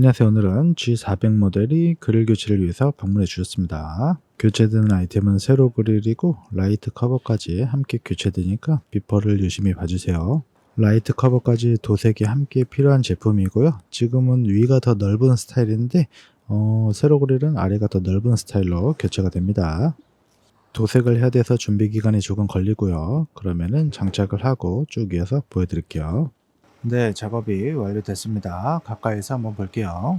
안녕하세요. 오늘은 G400 모델이 그릴 교체를 위해서 방문해 주셨습니다. 교체되는 아이템은 세로 그릴이고 라이트 커버까지 함께 교체되니까 비퍼를 유심히 봐주세요. 라이트 커버까지 도색이 함께 필요한 제품이고요. 지금은 위가 더 넓은 스타일인데 어, 세로 그릴은 아래가 더 넓은 스타일로 교체가 됩니다. 도색을 해야 돼서 준비 기간이 조금 걸리고요. 그러면은 장착을 하고 쭉 이어서 보여드릴게요. 네, 작업이 완료됐습니다. 가까이서 한번 볼게요.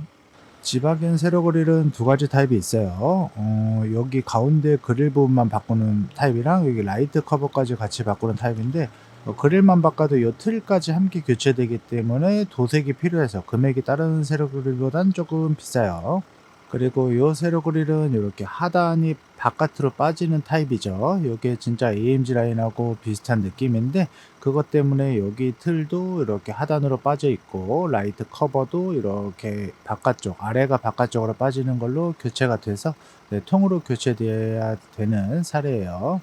지박인 세로 그릴은 두 가지 타입이 있어요. 어, 여기 가운데 그릴 부분만 바꾸는 타입이랑 여기 라이트 커버까지 같이 바꾸는 타입인데 어, 그릴만 바꿔도 이 틀까지 함께 교체되기 때문에 도색이 필요해서 금액이 다른 세로 그릴보단 조금 비싸요. 그리고 이 세로 그릴은 이렇게 하단이 바깥으로 빠지는 타입이죠. 이게 진짜 AMG 라인하고 비슷한 느낌인데 그것 때문에 여기 틀도 이렇게 하단으로 빠져 있고 라이트 커버도 이렇게 바깥쪽 아래가 바깥쪽으로 빠지는 걸로 교체가 돼서 네, 통으로 교체돼야 되는 사례예요.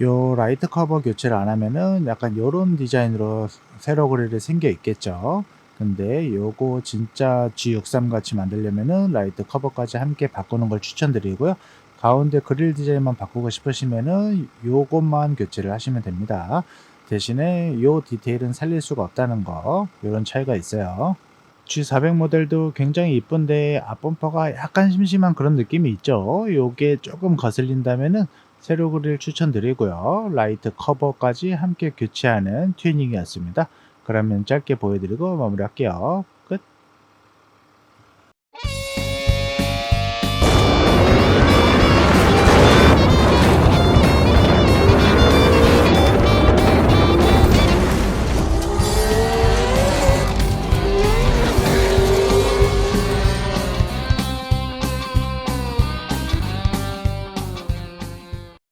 요 라이트 커버 교체를 안 하면은 약간 요런 디자인으로 세로 그릴이 생겨 있겠죠. 근데 요거 진짜 G63 같이 만들려면은 라이트 커버까지 함께 바꾸는 걸 추천드리고요. 가운데 그릴 디자인만 바꾸고 싶으시면은 요것만 교체를 하시면 됩니다. 대신에 요 디테일은 살릴 수가 없다는 거 이런 차이가 있어요. G400 모델도 굉장히 이쁜데 앞범퍼가 약간 심심한 그런 느낌이 있죠. 요게 조금 거슬린다면은 세로 그릴 추천드리고요. 라이트 커버까지 함께 교체하는 튜닝이었습니다. 그러면 짧게 보여드리고 마무리할게요.